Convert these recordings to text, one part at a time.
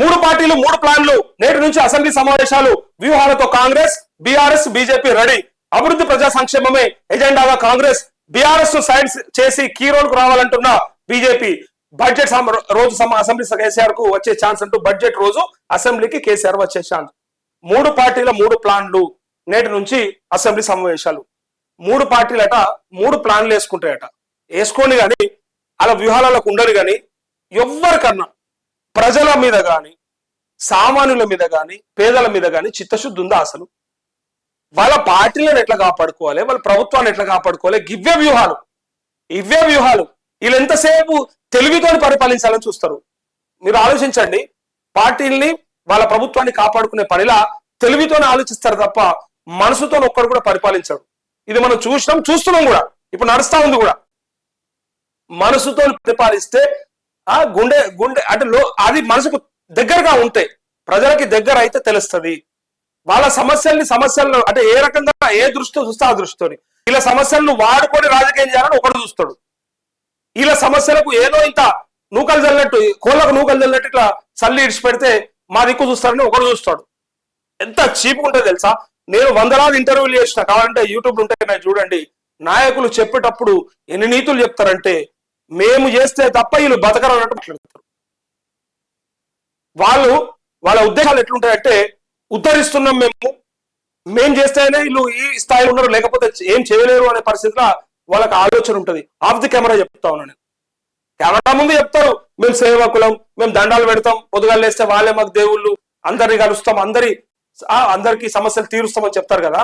మూడు పార్టీలు మూడు ప్లాన్లు నేటి నుంచి అసెంబ్లీ సమావేశాలు వ్యూహాలతో కాంగ్రెస్ బీఆర్ఎస్ బీజేపీ రెడీ. అభివృద్ధి ప్రజా సంక్షేమమే ఎజెండాగా కాంగ్రెస్ బీఆర్ఎస్ సైడ్ చేసి కీ రోల్కు రావాలంటున్న బీజేపీ. బడ్జెట్ రోజు అసెంబ్లీ కేసీఆర్కు వచ్చే ఛాన్స్ అంటూ బడ్జెట్ రోజు అసెంబ్లీకి కేసీఆర్ వచ్చే ఛాన్స్. మూడు పార్టీల మూడు ప్లాన్లు నేటి నుంచి అసెంబ్లీ సమావేశాలు. మూడు పార్టీలట మూడు ప్లాన్లు వేసుకుంటాయట. వేసుకోని కానీ అలా వ్యూహాలకు ఉండరు కానీ ఎవ్వరికన్నా ప్రజల మీద కానీ సామాన్యుల మీద కానీ పేదల మీద కానీ చిత్తశుద్ధి ఉందా అసలు? వాళ్ళ పార్టీలను ఎట్లా కాపాడుకోవాలి? వాళ్ళ ప్రభుత్వాన్ని ఎట్లా కాపాడుకోవాలి? ఇవే వ్యూహాలు. ఇవే వ్యూహాలు. వీళ్ళు ఎంతసేపు తెలివితో పరిపాలించాలని చూస్తారు? మీరు ఆలోచించండి. పార్టీల్ని వాళ్ళ ప్రభుత్వాన్ని కాపాడుకునే పనిలా తెలివితోనే ఆలోచిస్తారు తప్ప మనసుతో ఒక్కడు కూడా పరిపాలించడు. ఇది మనం చూసినాం చూస్తున్నాం కూడా. ఇప్పుడు నడుస్తా ఉంది కూడా. మనసుతో పరిపాలిస్తే ఆ గుండె గుండె అంటే లో అది మనసుకు దగ్గరగా ఉంటే ప్రజలకి దగ్గర అయితే తెలుస్తుంది. వాళ్ళ సమస్యల్ని సమస్యలను అంటే ఏ రకంగా ఏ దృష్టితో చూస్తే ఆ దృష్టితోని. ఇలా సమస్యలను వాడుకొని రాజకీయం చేయాలని ఒకడు చూస్తాడు. వీళ్ళ సమస్యలకు ఏదో ఇంత నూకలు చల్లట్టు కోళ్ళకు నూకలు చల్లట్టు ఇట్లా చల్లి ఇడిచి పెడితే మా దిక్కు చూస్తారని ఒకడు చూస్తాడు. ఎంత చీప్ ఉంటుంది తెలుసా? నేను వందలాది ఇంటర్వ్యూలు చేసిన కావాలంటే యూట్యూబ్ ఉంటాయి చూడండి. నాయకులు చెప్పేటప్పుడు ఎన్ని నీతులు చెప్తారంటే మేము చేస్తే తప్ప వీళ్ళు బతకరు అన్నట్టు మాట్లాడతారు. వాళ్ళు వాళ్ళ ఉద్దేశాలు ఎట్లుంటాయంటే ఉద్ధరిస్తున్నాం మేము మేం చేస్తేనే వీళ్ళు ఈ స్థాయిలో ఉన్నారు లేకపోతే ఏం చేయలేరు అనే పరిస్థితిలో వాళ్ళకి ఆలోచన ఉంటుంది. ఆఫ్ ది కెమెరా చెప్తా ఉన్నాను కెమెరా ముందు చెప్తారు మేము సేవకులం మేము దండాలు పెడతాం పొదుగాలు వేస్తే వాళ్ళే మాకు దేవుళ్ళు అందరిని కలుస్తాం అందరి ఆ, అందరికి సమస్యలు తీరుస్తామని చెప్తారు కదా.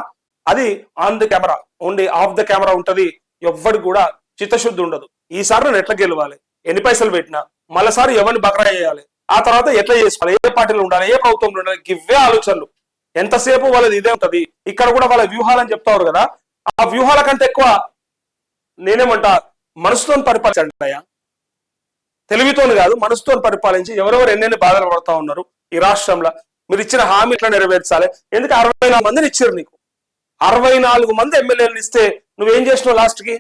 అది on the camera only off the camera ఉంటది ఎవ్వరు కూడా చిత్తశుద్ధి ఉండదు. ఈసారి నేను ఎట్లా గెలవాలి? ఎన్ని పైసలు పెట్టినా? మళ్ళీసారి ఎవరిని బకరా చేయాలి? ఆ తర్వాత ఎట్లా చేసుకోవాలి? ఏ పార్టీలో ఉండాలి? ఏ ప్రభుత్వంలో ఉండాలి? ఇవే ఆలోచనలు. ఎంతసేపు వాళ్ళది ఇదే ఉంటది? ఇక్కడ కూడా వాళ్ళ వ్యూహాలు అని చెప్తారు కదా. ఆ వ్యూహాల కంటే ఎక్కువ నేనేమంటా మనసుతో పరిపాలించండి అయ్యా తెలివితోని కాదు మనసుతో పరిపాలించి ఎవరెవరు ఎన్నెన్ని బాధలు పడతా ఉన్నారు ఈ రాష్ట్రంలో. మీరు ఇచ్చిన హామీ ఇట్లా నెరవేర్చాలి? ఎందుకు అరవై నాలుగు మందిని ఇచ్చారు నీకు? అరవై నాలుగు మంది ఎమ్మెల్యేలు ఇస్తే నువ్వేం చేసినావు లాస్ట్కి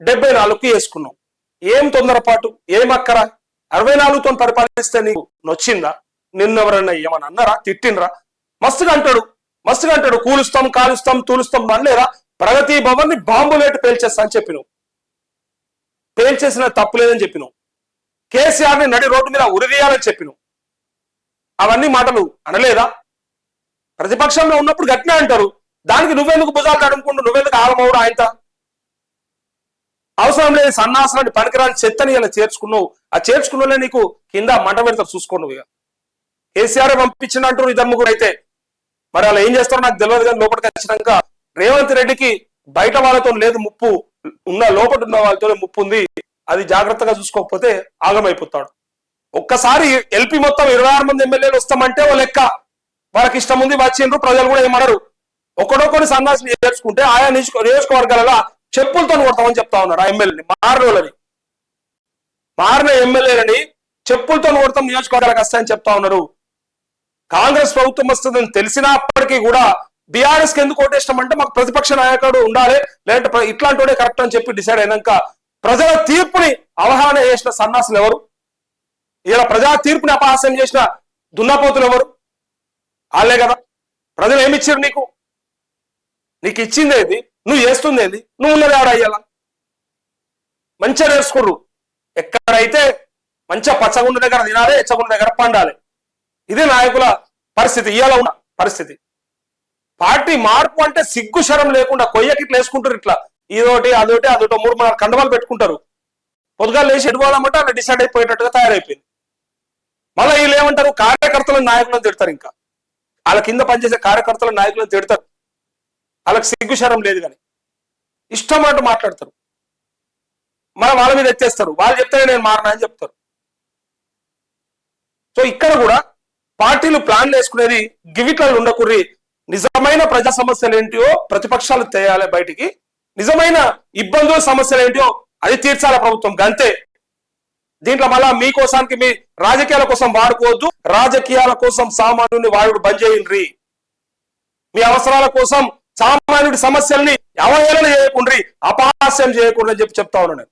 డెబ్బై నాలుగుకి వేసుకున్నావు ఏం తొందరపాటు? ఏం అక్కరా? అరవై నాలుగుతో పరిపాలిస్తే నీకు నొచ్చిందా? నిన్నెవరన్నా ఏమని అన్నారా? తిట్టినరా మస్తుగా అంటాడు. మస్తుగా అంటాడు. కూలుస్తాం కాలుస్తాం తూలుస్తాం అనలేదా? ప్రగతి భవన్ని బాంబులేటి పేల్చేస్తా అని చెప్పినావు పేల్చేసిన తప్పు లేదని చెప్పినావు కేసీఆర్ని నడి రోడ్డు మీద ఉరిదీయాలని చెప్పినావు అవన్నీ మాటలు అనలేదా? ప్రతిపక్షంలో ఉన్నప్పుడు గట్టినే అంటారు. దానికి నువ్వెందుకు భుజాలు తడుముకుంటూ నువ్వెందుకు ఆగమవుడు ఆయనతో? అవసరం లేని సన్నాసనాన్ని పనికిరాని చెత్తని ఇలా చేర్చుకున్నావు. ఆ చేర్చుకున్న నీకు కింద మంట పెడతారు చూసుకో నువ్వు ఇక. కేసీఆర్ పంపించిన అంటారు ఇద్దరు ముగ్గురు అయితే. మరి అలా ఏం చేస్తారో నాకు తెలియదు కానీ లోపలికి వచ్చినాక రేవంత్ రెడ్డికి బయట వాళ్ళతో లేదు ముప్పు. ఉన్న లోపల ఉన్న వాళ్ళతో ముప్పు ఉంది. అది జాగ్రత్తగా చూసుకోకపోతే ఆగమైపోతాడు. ఒక్కసారి ఎల్పీ మొత్తం ఇరవై ఆరు మంది ఎమ్మెల్యేలు వస్తామంటే ఓ లెక్క. వాళ్ళకి ఇష్టం ఉంది వచ్చిండ్రు ప్రజలు కూడా ఏమనరు. ఒకడొకటి సన్నాసిని చేర్చుకుంటే ఆయా నియోజక నియోజకవర్గాలలో చెప్పులతో కొడతామని చెప్తా ఉన్నారు ఆ ఎమ్మెల్యేని మారినోళ్ళని. మారిన ఎమ్మెల్యేలని చెప్పులతో కొడతాం నియోజకవర్గాలకు వస్తాయని చెప్తా ఉన్నారు కాంగ్రెస్ ప్రభుత్వం వస్తుందని తెలిసినప్పటికీ కూడా బీఆర్ఎస్కి ఎందుకు ఓటేష్టం అంటే మాకు ప్రతిపక్ష నాయకుడు ఉండాలి లేదంటే ఇట్లాంటి వాడే కరెక్ట్ అని చెప్పి డిసైడ్ అయినాక ప్రజల తీర్పుని అవగాహన చేసిన సన్నాసులు ఎవరు? ఇలా ప్రజా తీర్పుని అపహాస్యం చేసిన దున్నపోతులు ఎవరు? వాళ్ళే కదా. ప్రజలు ఏమిచ్చారు నీకు? నీకు ఇచ్చింది ఏది నువ్వు చేస్తుంది ఏంది నువ్వు ఉన్నది ఆడ అయ్యాల మంచిగా నేర్చుకుర్రు ఎక్కడైతే మంచిగా పచ్చగుండు దగ్గర తినాలి ఎచ్చగుండు దగ్గర పండాలి. ఇదే నాయకుల పరిస్థితి ఇవాళ ఉన్న పరిస్థితి. పార్టీ మార్పు అంటే సిగ్గు శరం లేకుండా కొయ్యకి ఇట్లా వేసుకుంటారు ఇట్లా. ఇదోటి అదొకటి అదొకటి మూడు మన కండవాలు పెట్టుకుంటారు. పొద్దుగా లేచి ఎడుకోవాలన్నమాట అలా డిసైడ్ అయిపోయేటట్టుగా తయారైపోయింది. మళ్ళీ వీళ్ళు ఏమంటారు? కార్యకర్తల నాయకులను తిడతారు ఇంకా. వాళ్ళ కింద పనిచేసే కార్యకర్తల నాయకులను తిడతారు. వాళ్ళకి సిగ్గుశరం లేదు కానీ. ఇష్టం అంటూ మాట్లాడతారు. మన వాళ్ళ మీద ఎత్తేస్తారు. వాళ్ళు చెప్తే నేను మారనా అని చెప్తారు. సో ఇక్కడ కూడా పార్టీలు ప్లాన్లు వేసుకునేది గివిట్లలో ఉండకూరి నిజమైన ప్రజా సమస్యలు ఏంటియో ప్రతిపక్షాలు తేయాలి బయటికి. నిజమైన ఇబ్బందుల సమస్యలు ఏంటియో అది తీర్చాలి ప్రభుత్వం. గంతే. దీంట్లో మళ్ళా మీకోసానికి మీ రాజకీయాల కోసం వాడుకోవద్దు. రాజకీయాల కోసం సామాన్యుని వాడు బంద్ చేయండి మీ అవసరాల కోసం సామాన్యుడి సమస్యల్ని అవహేళన చేయకుండ్రి అపహాస్యం చేయకుండా చెప్పి చెప్తా ఉన్నాను నేను.